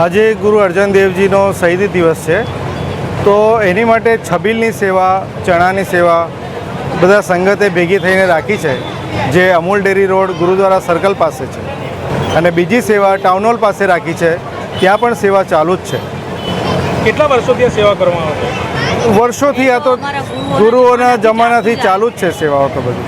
આજે ગુરુ અર્જન દેવજીનો શહીદી દિવસ છે. તો એની માટે છબીલની સેવા ચણાની સેવા બધા સંગતે ભેગી થઈને રાખી છે જે Amul dairy road Gurudwara circle પાસે છે. અને બીજી સેવા ટાઉન હોલ પાસે રાખી છે ત્યાં પણ સેવા ચાલુ જ છે. કેટલા વર્ષોથી આ સેવા કરવામાં આવે વર્ષોથી આ તો ગુરુઓના જમાનાથી ચાલુ જ છે. સેવાઓ તો બધી.